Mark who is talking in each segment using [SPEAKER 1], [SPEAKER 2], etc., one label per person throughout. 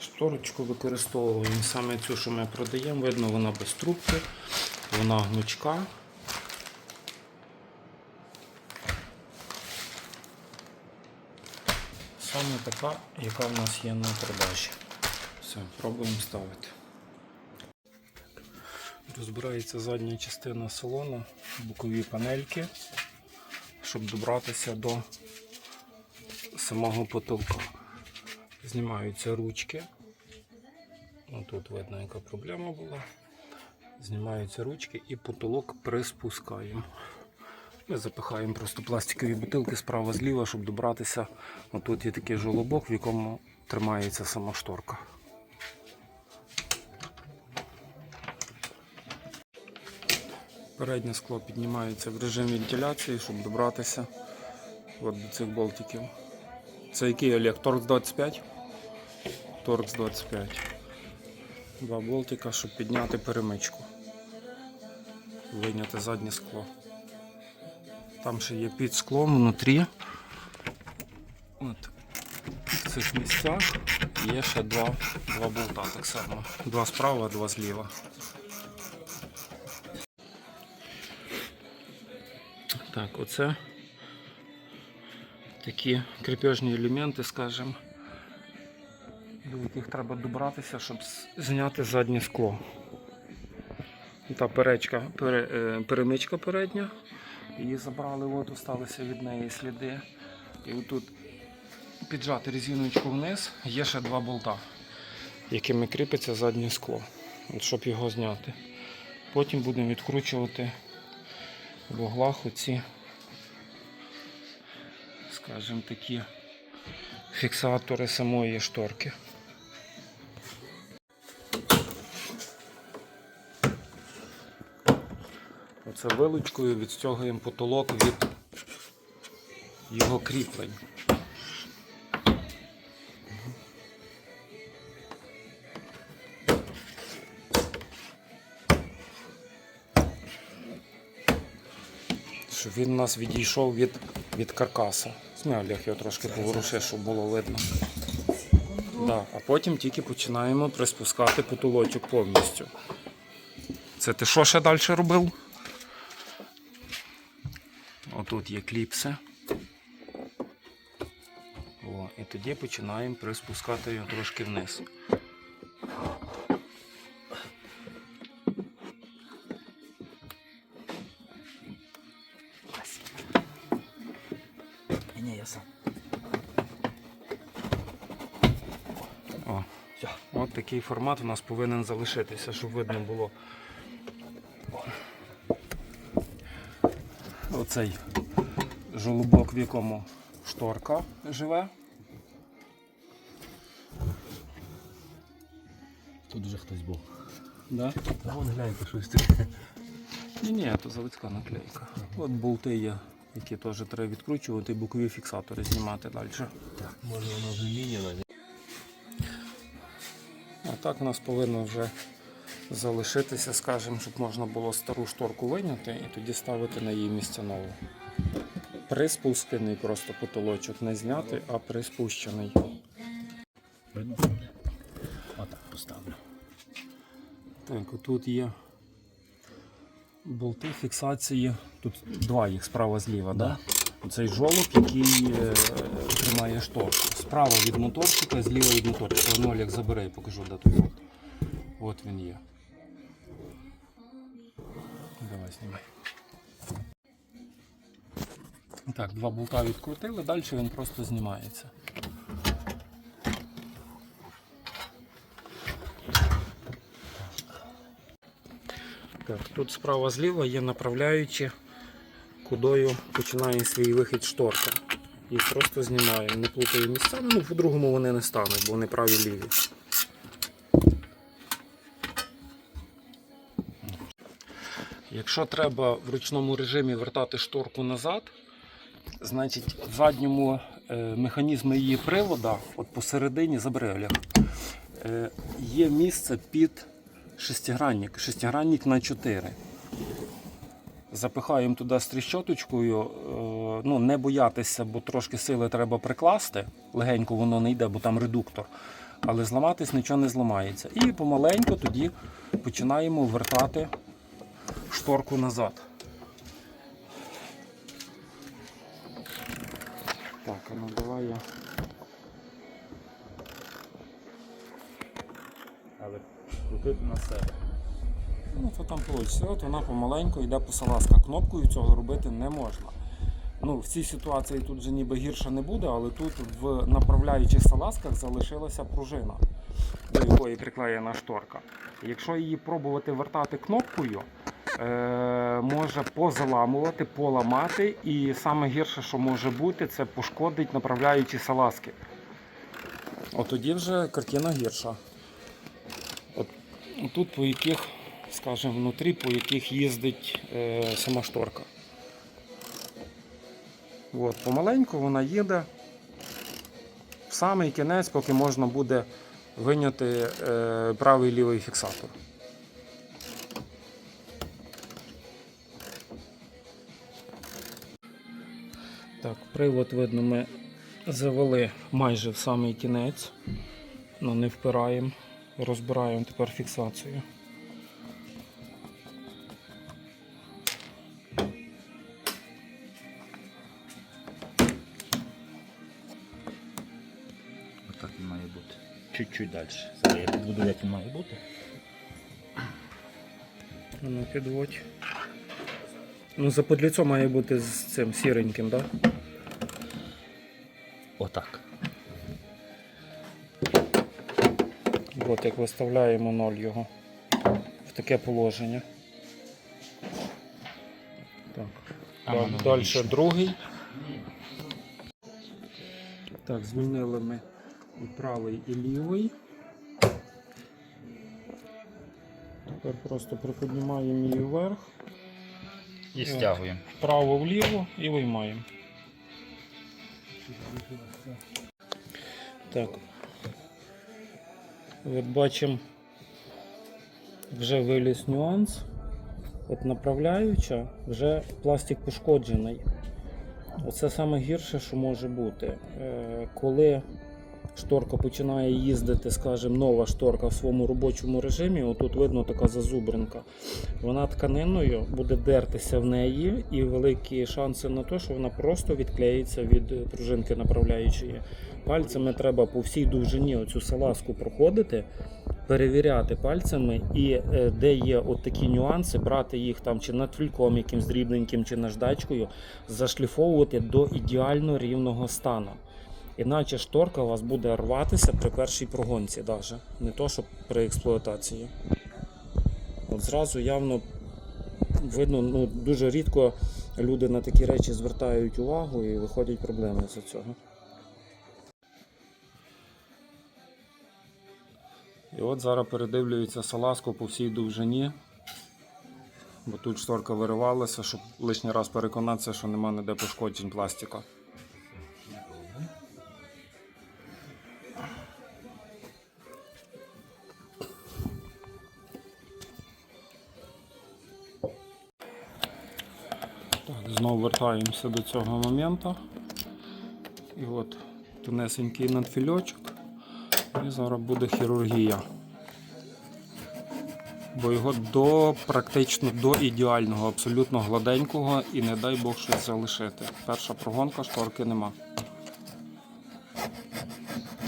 [SPEAKER 1] Шторочку використовуємо саме цю, що ми продаємо. Видно, вона без трубки, вона гнучка. Саме така, яка в нас є на продажі. Все, пробуємо ставити. Розбирається задня частина салону, бокові панельки, щоб добратися до самого потолка. Знімаються ручки. Тут видно, яка проблема була. Знімаються ручки і потолок приспускаємо. Ми запихаємо просто пластикові бутилки справа зліва, щоб добратися. Тут є такий жолобок, в якому тримається сама шторка. Переднє скло піднімається в режим вентиляції, щоб добратися до цих болтиків. Це який Олег? Торкс 25? Торкс 25. Два болтика, щоб підняти перемичку. Вийняти заднє скло. Там ще є під склом внутрі. От. В цих місцях є ще два, два болта так само. Два справа, два зліва. Так, оце такі крепежні елементи, скажімо, до яких треба добратися, щоб зняти заднє скло. Та перечка, пере, е, перемичка передня. Її забрали, от осталися від неї сліди. І отут піджати резиночку вниз, є ще два болта, якими кріпиться заднє скло, от щоб його зняти. Потім будемо відкручувати в углах оці, скажімо такі, фіксатори самої шторки. Оце вилучкою відстягуємо потолок від його кріплень. Щоб він у нас відійшов від, від каркаса. Зняв Олег його трошки поворушив, щоб було видно. Да, а потім тільки починаємо приспускати потолочок повністю. Це ти що ще далі робив? Отут є кліпси. О, і тоді починаємо приспускати його трошки вниз. О, от такий формат у нас повинен залишитися, щоб видно було. Оцей жолобок, в якому шторка живе.
[SPEAKER 2] Тут вже хтось був.
[SPEAKER 1] Да?
[SPEAKER 2] А вон гляньте, щось таке.
[SPEAKER 1] Ні, ні, то заводська наклейка. От болти є, які теж треба відкручувати, і бокові фіксатори знімати далі.
[SPEAKER 2] Так, може воно вже.
[SPEAKER 1] А так у нас повинно вже залишитися, скажімо, щоб можна було стару шторку виняти і тоді ставити на її місце нову. Приспущений просто потолочок, не знятий, а приспущений.
[SPEAKER 2] Видно? Отак поставлю.
[SPEAKER 1] Так, отут є болти фіксації. Тут два їх справа зліва, да? Цей жолоб, який е, тримає шторку. Справа від моторчика, зліва від моторчика. Ну, Олег, забери, я покажу, де тут. болт. От він є. Давай знімай. Так, два болта відкрутили, далі він просто знімається. Так, тут справа зліва є направляючі, кудою починає свій вихід шторка. Їх просто знімаємо, не плутаємо місцями, ну по-другому вони не стануть, бо вони праві ліві. Якщо треба в ручному режимі вертати шторку назад, значить в задньому е, механізмі її привода, от посередині Олег, е, є місце під шестигранник, шестигранник на 4. Запихаємо туди з тріщоточкою, е, ну, не боятися, бо трошки сили треба прикласти. Легенько воно не йде, бо там редуктор. Але зламатись нічого не зламається. І помаленьку тоді починаємо вертати шторку назад. Так, а ну давай я.
[SPEAKER 2] Але крутити на себе.
[SPEAKER 1] Ну, то там вийде. От вона помаленьку йде по салазках. Кнопкою цього робити не можна. Ну, в цій ситуації тут вже ніби гірше не буде, але тут в направляючих салазках залишилася пружина, до якої приклеєна шторка. Якщо її пробувати вертати кнопкою, може позаламувати, поламати, і саме гірше, що може бути, це пошкодить направляючі салазки. От тоді вже картина гірша. От тут по яких, скажімо, внутрі, по яких їздить е, сама шторка. От, помаленьку вона їде в самий кінець, поки можна буде виняти е, правий і лівий фіксатор. Так, привод, видно, ми завели майже в самий кінець, але не впираємо. Розбираємо тепер фіксацію.
[SPEAKER 2] Отак він має бути. Чуть-чуть далі. Зараз я підведу, як він має бути.
[SPEAKER 1] Ну, підводь. Ну, заподліцо має бути з цим сіреньким, так? Да?
[SPEAKER 2] Отак.
[SPEAKER 1] От як виставляємо ноль його в таке положення. Так. Далі другий. Так, звільнили ми і правий, і лівий. Тепер просто приподнімаємо її вверх,
[SPEAKER 3] І стягуємо.
[SPEAKER 1] вправо вліво і виймаємо. Так. От бачимо, вже виліз нюанс. От направляюча, вже пластик пошкоджений. Оце саме гірше, що може бути. Е, Коли шторка починає їздити, скажімо, нова шторка в своєму робочому режимі, отут видно така зазубринка. Вона тканиною буде дертися в неї, і великі шанси на те, що вона просто відклеїться від пружинки направляючої. Пальцями треба по всій довжині оцю салазку проходити, перевіряти пальцями, і е, де є от такі нюанси, брати їх там чи над якимсь дрібненьким, чи наждачкою, зашліфовувати до ідеально рівного стану. Іначе шторка у вас буде рватися при першій прогонці, даже. не то, що при експлуатації. От зразу явно видно, ну, дуже рідко люди на такі речі звертають увагу і виходять проблеми з цього. І от зараз передивлюється салазку по всій довжині, бо тут шторка виривалася, щоб лишній раз переконатися, що нема ніде пошкоджень пластика. Так, знову вертаємося до цього моменту. І от тонесенький надфільочок. І зараз буде хірургія. Бо його до практично до ідеального, абсолютно гладенького і не дай Бог щось залишити. Перша прогонка, шторки нема.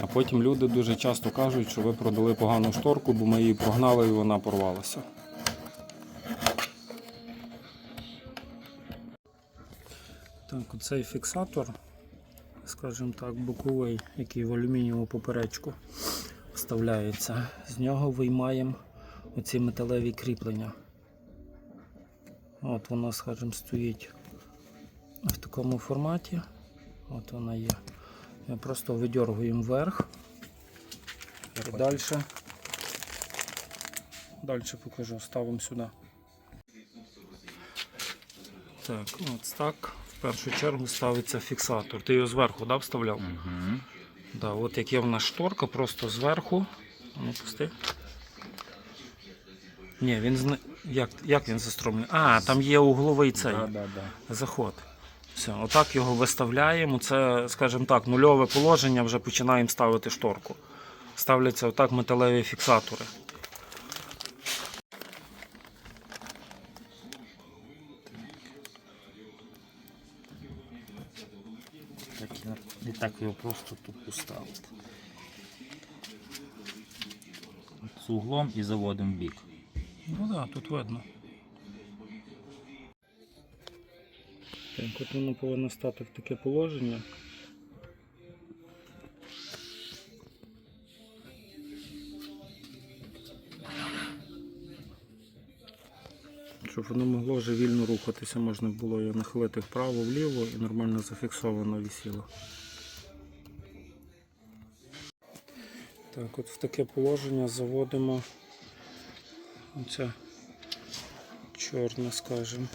[SPEAKER 1] А потім люди дуже часто кажуть, що ви продали погану шторку, бо ми її прогнали і вона порвалася. Так, оцей фіксатор, скажімо так, боковий, який в алюмінієву поперечку вставляється. З нього виймаємо оці металеві кріплення. От воно, скажімо, стоїть в такому форматі. От вона є. Ми просто видергуємо вверх. І далі. Далі покажу, ставимо сюди. Так, от так. Першу чергу ставиться фіксатор. Ти його зверху да, вставляв?
[SPEAKER 3] Угу.
[SPEAKER 1] Да, от як є в нас шторка, просто зверху. Ну, пусти. Ні, він зна... як, як він застромлений? А, там є угловий цей
[SPEAKER 3] Да, да, да.
[SPEAKER 1] заход. Все, отак його виставляємо. Це, скажімо так, нульове положення, вже починаємо ставити шторку. Ставляться отак металеві фіксатори.
[SPEAKER 2] Його просто тут поставити. З углом і заводимо в бік.
[SPEAKER 1] Ну так, да, тут видно. Так, от воно повинно стати в таке положення. Щоб воно могло вже вільно рухатися, можна було його нахилити вправо-вліво і нормально зафіксовано висіло. Так, от в таке положення заводимо оця чорна, скажімо,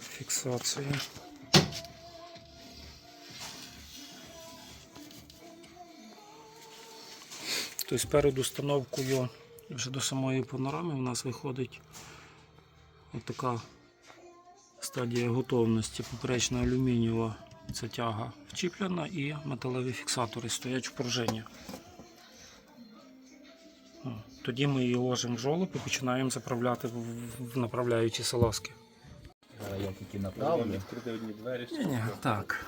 [SPEAKER 1] фіксація. Тобто перед установкою вже до самої панорами у нас виходить така стадія готовності. Поперечна алюмінієва ця тяга вчіплена і металеві фіксатори стоять в пружині. О, Тоді ми її ложимо в жолоб і починаємо заправляти в- в направляючі салазки.
[SPEAKER 2] Зараз я тільки направлю.
[SPEAKER 4] Відкрити одні двері.
[SPEAKER 1] Ні, ні, так.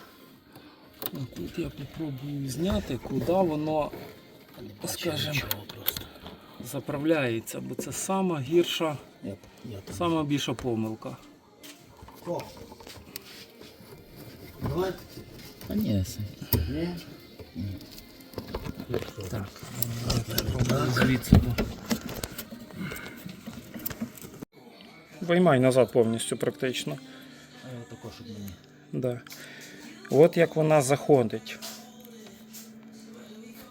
[SPEAKER 1] Ну, Тут я попробую зняти, куди воно, скажімо, заправляється, бо це сама гірша, сама більша помилка.
[SPEAKER 2] А ні, це-
[SPEAKER 1] Так, звідси. Виймай назад повністю практично.
[SPEAKER 2] Також мені.
[SPEAKER 1] Да. От як вона заходить.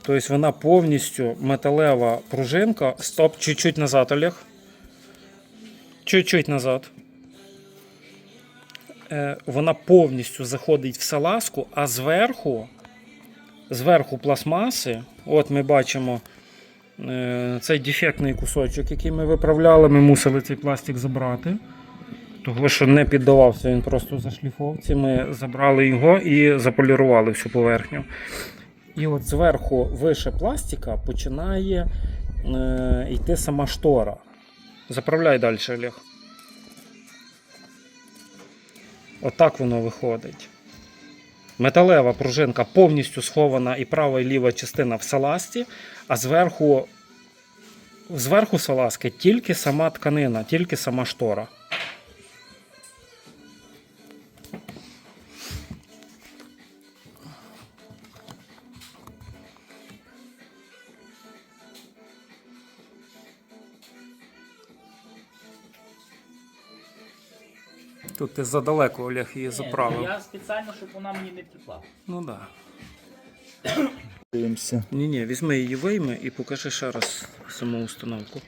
[SPEAKER 1] Тобто вона повністю металева пружинка. Стоп, чуть-чуть назад, Олег. Чуть-чуть назад. Е, вона повністю заходить в салазку, а зверху, зверху пластмаси, от ми бачимо е, цей дефектний кусочок, який ми виправляли, ми мусили цей пластик забрати. Того, що не піддавався він просто зашліфовці. Ми забрали його і заполірували всю поверхню. І от зверху вище пластика починає е, йти сама штора. Заправляй далі, Олег. Отак воно виходить. Металева пружинка повністю схована і права і ліва частина в саласті, а зверху, зверху салазки тільки сама тканина, тільки сама штора. Тут ти задалеко Олег її заправив.
[SPEAKER 2] Я спеціально, щоб вона мені не втекла.
[SPEAKER 1] Ну так. Да.
[SPEAKER 2] Дивимося.
[SPEAKER 1] Ні, ні, візьми її вийми і покажи ще раз саму установку.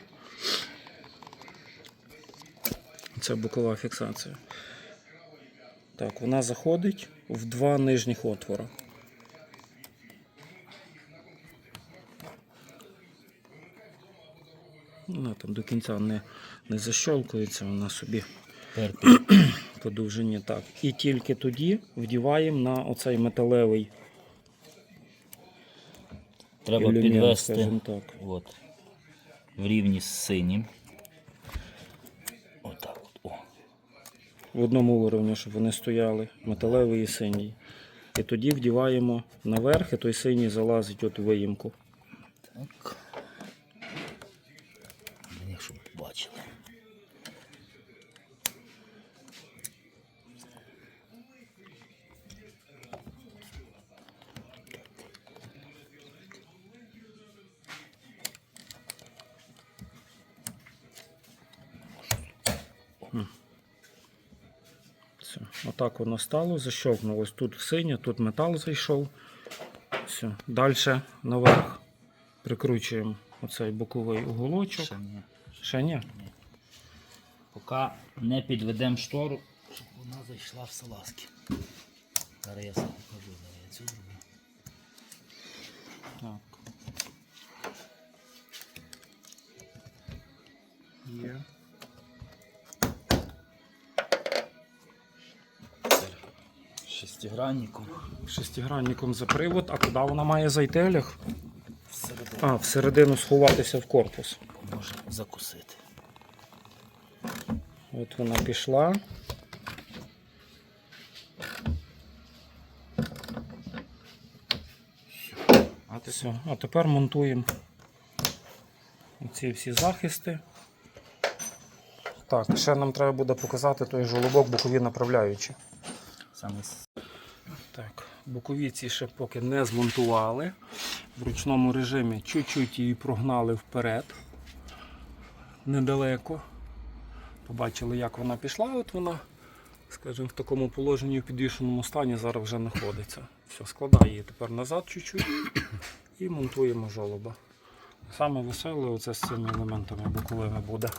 [SPEAKER 1] Це бокова фіксація. Так, вона заходить в два нижніх отвора. Вона там до кінця не, не защолкується, вона собі по довжині так. І тільки тоді вдіваємо на оцей металевий
[SPEAKER 2] Треба
[SPEAKER 1] елемент,
[SPEAKER 2] підвести
[SPEAKER 1] так.
[SPEAKER 2] от, в рівні з синім. Отак от. О.
[SPEAKER 1] в одному уровні, щоб вони стояли, металевий і синій. І тоді вдіваємо наверх, і той синій залазить от у виїмку.
[SPEAKER 2] Так.
[SPEAKER 1] Все. Отак воно стало, защовкнулось. Тут в синє, тут метал зайшов. Все. Далі наверх прикручуємо оцей боковий уголочок.
[SPEAKER 2] Ще ні.
[SPEAKER 1] Ще ні.
[SPEAKER 2] Поки не підведемо штору, щоб вона зайшла в салазки. Зараз я сам покажу, зараз я цю зроблю.
[SPEAKER 1] Так. Є.
[SPEAKER 2] шестигранником.
[SPEAKER 1] Шестигранником за привод, а куди вона має зайти, Олег?
[SPEAKER 2] Всередину
[SPEAKER 1] А, всередину сховатися в корпус.
[SPEAKER 2] може закусити.
[SPEAKER 1] От вона пішла.
[SPEAKER 3] А
[SPEAKER 1] Все. А тепер монтуємо ці всі захисти. Так, ще нам треба буде показати той жолобок бокові направляючі.
[SPEAKER 2] Саме
[SPEAKER 1] бокові ці ще поки не змонтували. В ручному режимі чуть-чуть її прогнали вперед. Недалеко. Побачили, як вона пішла. От вона, скажімо, в такому положенні в підвішеному стані зараз вже знаходиться. Все, складає її тепер назад чуть-чуть і монтуємо жолоба. Саме веселе оце з цими елементами боковими буде.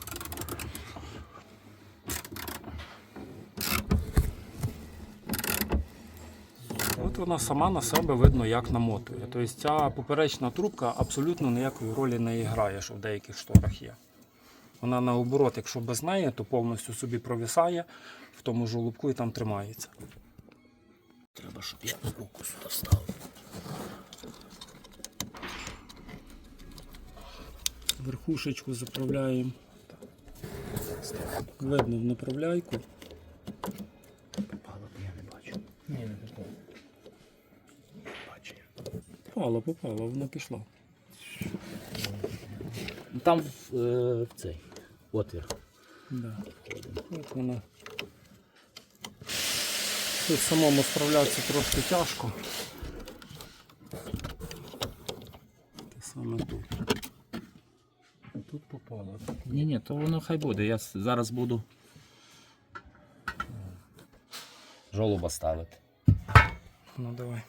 [SPEAKER 1] От вона сама на себе видно, як намотує. Тобто ця поперечна трубка абсолютно ніякої ролі не грає, що в деяких шторах є. Вона наоборот, якщо без неї, то повністю собі провисає в тому жолобку і там тримається.
[SPEAKER 2] Треба, щоб я руку сюди вставив.
[SPEAKER 1] Верхушечку заправляємо. Видно в направляйку.
[SPEAKER 2] Попало, бо я не бачу. Ні, не попало. Бачу я.
[SPEAKER 1] Попало, попало, вона пішла.
[SPEAKER 2] Там в, е, в цей отвір.
[SPEAKER 1] Да. От вона. Тут самому справлятися трошки тяжко. Те саме тут. Тут попало.
[SPEAKER 2] Ні, ні, то воно хай буде. Я с- зараз буду жолоба ставити.
[SPEAKER 1] Ну давай.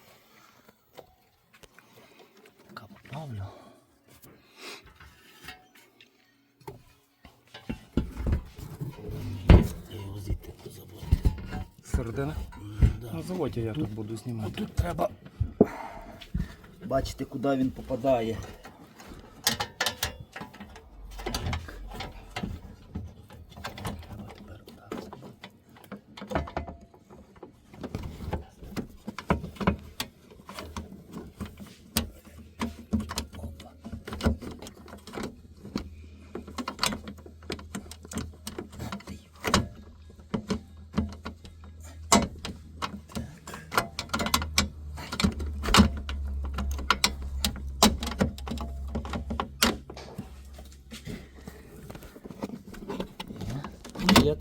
[SPEAKER 2] Позабув.
[SPEAKER 1] Середина?
[SPEAKER 2] Да.
[SPEAKER 1] На заводі я тут буду знімати.
[SPEAKER 2] Тут треба бачити, куди він попадає.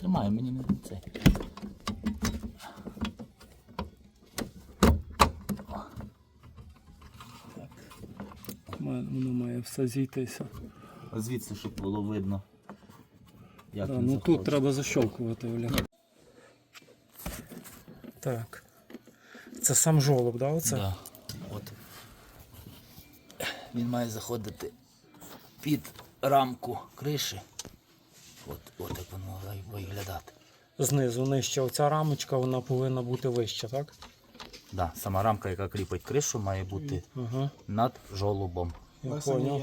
[SPEAKER 2] Тримаю, мені не це.
[SPEAKER 1] Воно має все зійтися.
[SPEAKER 2] А звідси, щоб було видно. Як
[SPEAKER 1] Да,
[SPEAKER 2] він
[SPEAKER 1] ну
[SPEAKER 2] заходить.
[SPEAKER 1] тут треба защолкувати, Оля. Так. Це сам жолоб, да? Оце?
[SPEAKER 2] Да. От. Він має заходити під рамку криші. От, от як воно має виглядати.
[SPEAKER 1] Знизу нижче оця рамочка, вона повинна бути вища, так?
[SPEAKER 2] Да, сама рамка, яка кріпить кришу, має бути
[SPEAKER 1] Ага.
[SPEAKER 2] над жолобом.
[SPEAKER 1] Я поняв.